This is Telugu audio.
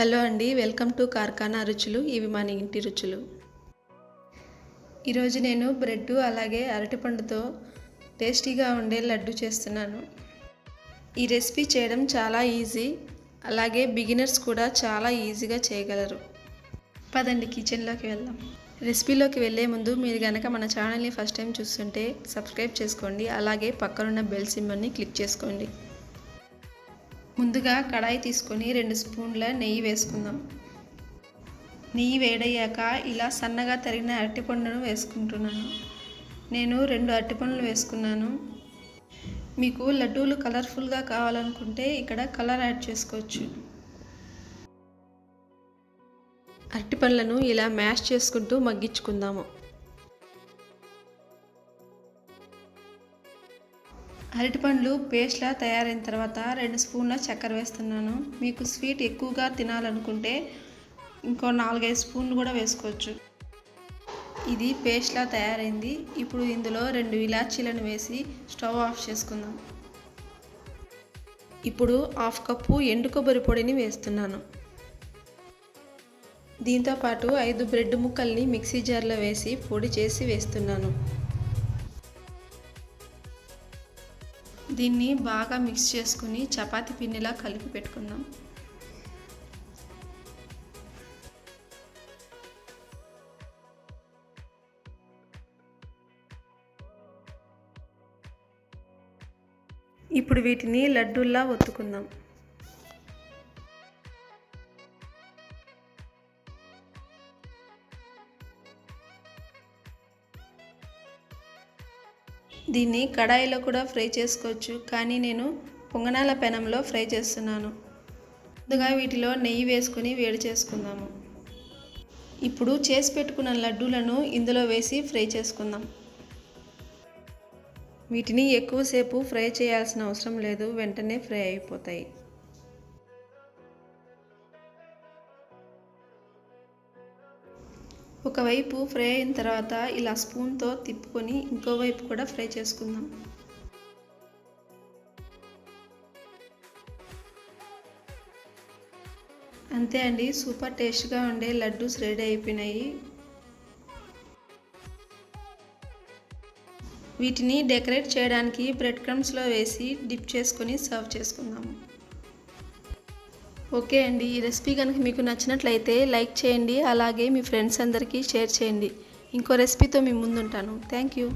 హలో అండి వెల్కమ్ టు కార్ఖానా రుచులు. ఇవి మన ఇంటి రుచులు. ఈరోజు నేను బ్రెడ్ అలాగే అరటిపండుతో టేస్టీగా ఉండే లడ్డు చేస్తున్నాను. ఈ రెసిపీ చేయడం చాలా ఈజీ అలాగే బిగినర్స్ కూడా చాలా ఈజీగా చేయగలరు. పదండి కిచెన్లోకి వెళ్దాం. రెసిపీలోకి వెళ్ళే ముందు మీరు కనుక మన ఛానల్ని ఫస్ట్ టైం చూస్తుంటే సబ్స్క్రైబ్ చేసుకోండి అలాగే పక్కనున్న బెల్ సింబల్ని క్లిక్ చేసుకోండి. ముందుగా కడాయి తీసుకొని రెండు స్పూన్ల నెయ్యి వేసుకుందాం. నెయ్యి వేడయ్యాక ఇలా సన్నగా తరిగిన అరటిపండును వేసుకుంటున్నాను. నేను రెండు అరటిపండ్లు వేసుకున్నాను. మీకు లడ్డూలు కలర్ఫుల్గా కావాలనుకుంటే ఇక్కడ కలర్ యాడ్ చేసుకోవచ్చు. అరటిపండ్లను ఇలా మ్యాష్ చేసుకుంటూ మగ్గించుకుందాము. అరటిపండ్లు పేస్ట్లా తయారైన తర్వాత రెండు స్పూన్ల చక్కెర వేస్తున్నాను. మీకు స్వీట్ ఎక్కువగా తినాలనుకుంటే ఇంకో నాలుగైదు స్పూన్లు కూడా వేసుకోవచ్చు. ఇది పేస్ట్లా తయారైంది. ఇప్పుడు ఇందులో రెండు ఇలాచీలను వేసి స్టవ్ ఆఫ్ చేసుకుందాం. ఇప్పుడు హాఫ్ కప్పు ఎండు కొబ్బరి పొడిని వేస్తున్నాను. దీంతోపాటు ఐదు బ్రెడ్ ముక్కల్ని మిక్సీ జార్లో వేసి పొడి చేసి వేస్తున్నాను. దీన్ని బాగా మిక్స్ చేసుకుని చపాతీ పిండిలా కలిపి పెట్టుకుందాం. ఇప్పుడు వీటిని లడ్డూల్లా ఒత్తుకుందాం. దీన్ని కడాయిలో కూడా ఫ్రై చేసుకోవచ్చు. కానీ నేను పొంగనాల పెనంలో ఫ్రై చేస్తున్నాను. ముందుగా వీటిలో నెయ్యి వేసుకుని వేడి చేసుకుందాము. ఇప్పుడు చేసి పెట్టుకున్న లడ్డూలను ఇందులో వేసి ఫ్రై చేసుకుందాం. వీటిని ఎక్కువసేపు ఫ్రై చేయాల్సిన అవసరం లేదు. వెంటనే ఫ్రై అయిపోతాయి. ఒకవైపు ఫ్రై అయిన తర్వాత ఇలా స్పూన్తో తిప్పుకొని ఇంకోవైపు కూడా ఫ్రై చేసుకుందాం. అంతే అండి సూపర్ టేస్ట్గా ఉండే లడ్డూస్ రెడీ అయిపోయినాయి. వీటిని డెకరేట్ చేయడానికి బ్రెడ్ క్రమ్స్లో వేసి డిప్ చేసుకొని సర్వ్ చేసుకుందాము. ఓకే అండి. ఈ రెసిపీ కనుక మీకు నచ్చినట్లయితే లైక్ చేయండి. అలాగే మీ ఫ్రెండ్స్ అందరికీ షేర్ చేయండి. ఇంకో రెసిపీతో మీ ముందుంటాను. Thank you.